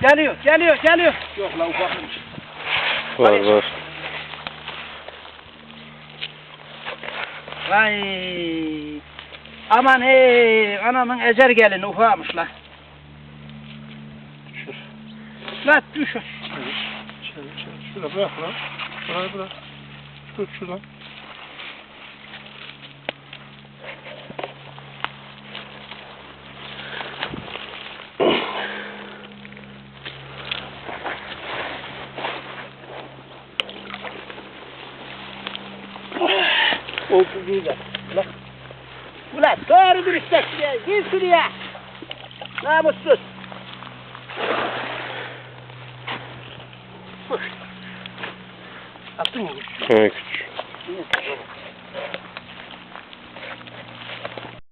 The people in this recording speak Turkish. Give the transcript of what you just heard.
Geliyor, geliyor, geliyor. Yok la ufakmış. Var Hayır. var. Vay. Aman hey, anamın ecer gelin ufakmış la. Düşür. La düş. Çevir. Çevir çevir. Şuraya bırak lan. Burayı bırak. Tut şuradan. Oldu güzel. Ulan. Ulan doğru istek şuraya. Gir şuraya. Namussuz. Attın mı? Evet.